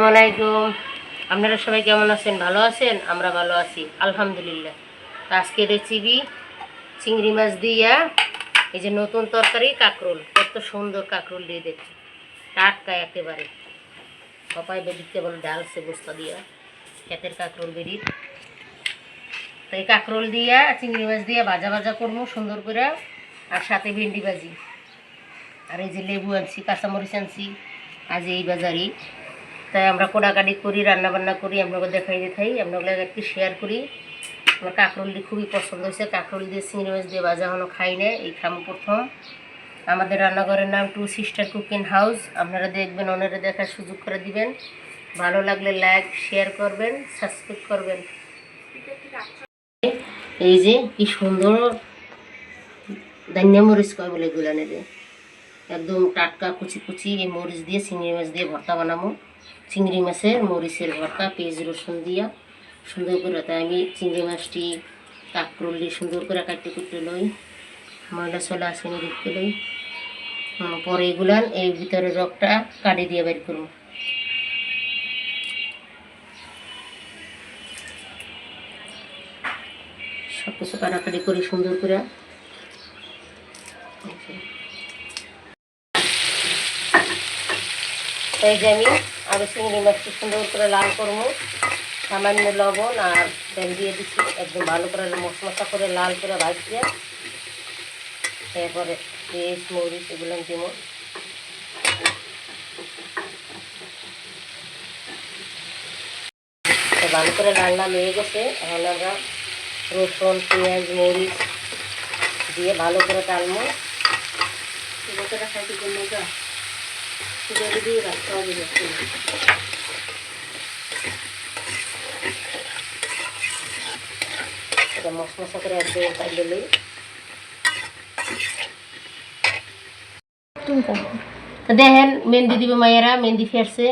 আসসালামাইকুম আপনারা সবাই কেমন আছেন? ভালো আছেন? আমরা ভালো আছি, আলহামদুলিল্লাহ। তো আজকে রেসিপি চিংড়ি মাছ দিয়া এই যে নতুন তরকারি কাঁকরোল। কত সুন্দর কাঁকরোল দিয়ে দেখছি। টাটকা একেবারে। পাপাই বেডিতে বলে ডালছে বস্তা দিয়া। ক্ষেতের কাঁকরোল বেরির তো এই কাঁকরোল দিয়া, চিংড়ি মাছ দিয়া ভাজা ভাজা করব সুন্দর করে। আর সাথে ভেন্ডি ভাজি। আর এই যে লেবু আনছি, কাঁচামরিচ আনছি। আজ এই বাজারই। তাই আমরা কোড়াকাটি করি রান্না বান্না করি আপনাকে দেখাই দেখাই আপনাগুলো একটু শেয়ার করি। আমার কাঁকরোল খুবই পছন্দ হয়েছে, কাঁকরোল দিয়ে চিংড়ি মাছ দিয়ে বাজা হলো, খাই না এই খাম প্রথম। আমাদের রান্নাঘরের নাম টু সিস্টার কুকিং হাউস, আপনারা দেখবেন, ওনারা দেখার সুযোগ করে দিবেন। ভালো লাগলে লাইক শেয়ার করবেন সাবস্ক্রাইব করবেন। এই যে, কি সুন্দর দান্যা মরিচ কয় বলে গুলানে নেবে। একদম টাটকা কুচি কুচি এই মরিচ দিয়ে, চিংড়ি মাছ দিয়ে ভর্তা বানাবো। চিংড়ি মাছের মরিচের ভর্তা, পেঁয়াজ, রসুন দিয়া সুন্দর করে তাই আমি চিংড়ি মাছটি কাকরুল দিয়ে সুন্দর করে কাটতে কুটতে লই। ময়লা ছলা আসেনি দেখতে লই। পরে এগুলান এই ভিতরে রকটা কাটি দিয়ে বের করব। সব কিছু কাটাকাটি করি সুন্দর করে এই যে আমি আরও চিংড়ি মাছটি সুন্দর করে লাল করব। সামান্য লবণ আর তেল দিয়ে দিচ্ছি, একদম ভালো করে মশমশা করে লাল করে ভাজিয়ে এরপরে পেঁয়াজ, মরিচ এগুলো দিব। ভালো করে রান্না হয়ে গেছে। এখন আমরা রসুন, পেঁয়াজ, মরিচ দিয়ে ভালো করে বছরটা খাইতে জন্য এটা মেহেন্দি দিবে মায়েরা, মেহেন্দি ফেরছে।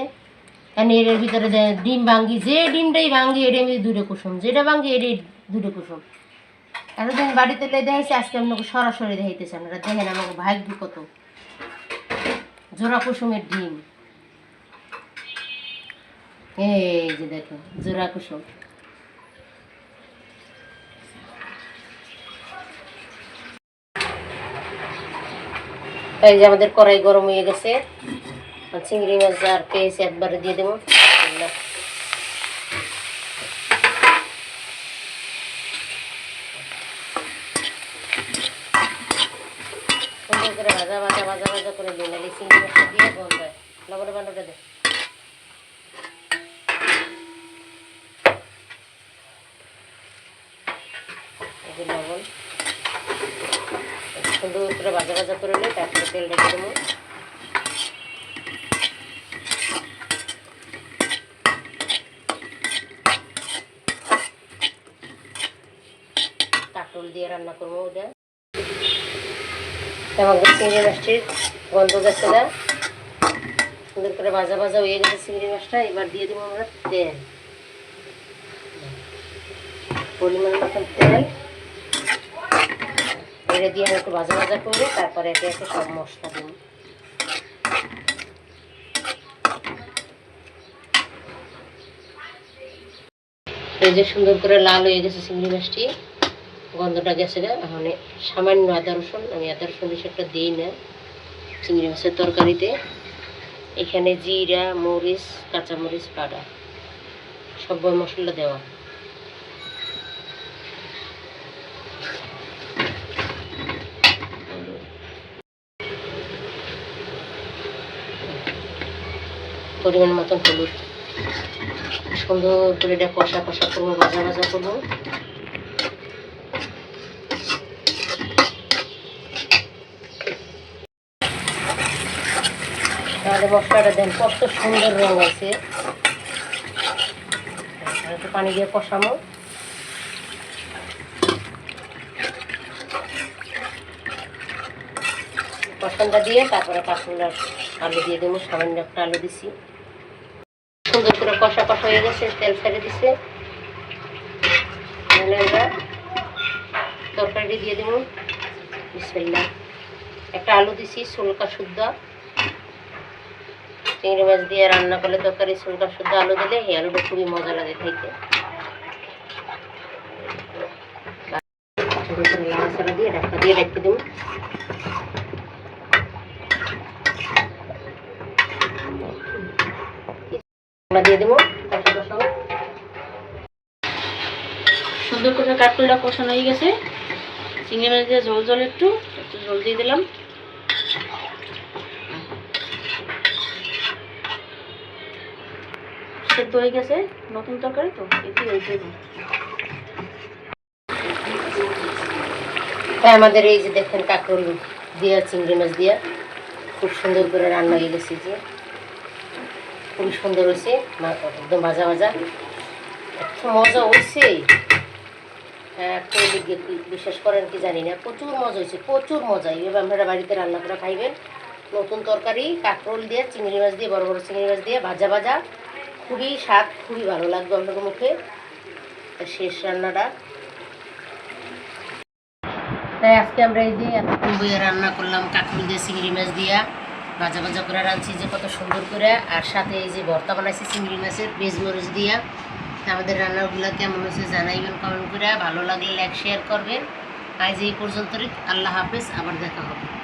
এর ভিতরে ডিম ভাঙ্গি, যে ডিমটাই ভাঙ্গি এটা আমি দূরে কুসুম। যেটা ভাঙ্গি, এটাই দূরে কুসুম। এতদিন বাড়িতে লে আজকে আপনাকে সরাসরি দেখাইতেছে আপনারা দেখেন আমাকে ভাগ্য কত। জোড়া কুসুমের ডিম। এই যে দেখো জোড়া কুসুম এই যে আমাদের কড়াই গরম হয়ে গেছে। চিংড়ি মাছ আর পেঁয়াজ একবারে দিয়ে দেবো না। সুন্দর করে ভাজা ভাজা ভাজা ভাজা করে দিন নাহলে চিংড়ি মাছটা দিয়ে গল যায় লবণের বান্ডটা দে। লবণ। সুন্দর ভাজা ভাজা করে নিই তারপরে তেল রেখে দেবো। দিয়ে রান্না করব ওটা আমাদের চিংড়ি মাছটির গন্ধ গেছে না। সুন্দর করে ভাজা ভাজা হয়ে গেছে চিংড়ি মাছটা, এবার দিয়ে দেবো আমরা তেল। পরিমাণ মতন তেল। এটা দিয়ে একটু ভাজা ভাজা করব, তারপরে একে একে সব মশলা দেবো। এই যে সুন্দর করে লাল হয়ে গেছে চিংড়ি মাছটি। গন্ধটা গেছে না এখন সামান্য আদা রসুন, আমি আদা রসুন বেশি একটা দিই না, চিংড়ি মাছের তরকারিতে। এখানে জিরা, মরিচ, কাঁচামরিচ পাড়া সব মশলা দেওয়া। পরিমাণ মতন হলুদ। সুন্দর করে এটা কষা কষা করব, ভাজা ভাজা করব। তাহলে মশলাটা দেন কত সুন্দর রং আছে আর পানি দিয়ে কষামো কষানটা দিয়ে তারপরে কাঁচুর আলু দিয়ে দেবো, সামান্য একটা আলু দিছি। সুন্দর করে কষা কষা হয়ে গেছে, তেল ছেড়ে দিছে। আমরা তরকারিটি দিয়ে দেবো। বিসমিল্লাহ। একটা আলু দিছি, সুলকা শুদ্ধ। চিংড়ি মাছ দিয়ে রান্না করলে তরকারি সুলকা শুদ্ধ আলু দিলে এই আলুটা খুবই মজা লাগে খাইতে দিয়ে দেবো। দিয়ে সুন্দর করে কাঠকলটা কষানো হয়ে গেছে। চিংড়ি মাছ দিয়ে জল জল একটু একটু জল দিয়ে দিলাম। সেদ্ধ হয়ে গেছে, নতুন তরকারি তো, এটি হয়েছে হ্যাঁ আমাদের এই যে দেখেন কাঁকরোল দিয়া, চিংড়ি মাছ দিয়া, খুব সুন্দর করে রান্না হয়ে গেছে যে। খুবই সুন্দর হয়েছে একদম ভাজা ভাজা। এত মজা হয়েছে। হ্যাঁ বিশ্বাস করেন কি জানি না, প্রচুর মজা হয়েছে, প্রচুর মজা। এইভাবে আপনারা বাড়িতে রান্না করে খাইবেন। নতুন তরকারি, কাঁকরোল দিয়ে, চিংড়ি মাছ দিয়ে, বড় বড় চিংড়ি মাছ দিয়ে, ভাজা ভাজা। খুবই স্বাদ খুবই ভালো লাগবে আপনাদের মুখে। শেষ রান্নাটা। তাই আজকে আমরা এই যে বইয়ে রান্না করলাম কাকুল দিয়ে চিংড়ি মাছ দিয়া, ভাজা ভাজা করে রাঁধছি যে কত সুন্দর করে। আর সাথে এই যে ভর্তা বানাইছি চিংড়ি মাছের পেঁয়াজ মরিচ দিয়া আমাদের রান্নাগুলো কেমন হয়েছে জানাইবেন কমেন্ট করে ভালো লাগলে লাইক শেয়ার করবেন। আজ এই পর্যন্ত আল্লাহ হাফেজ, আবার দেখা হবে।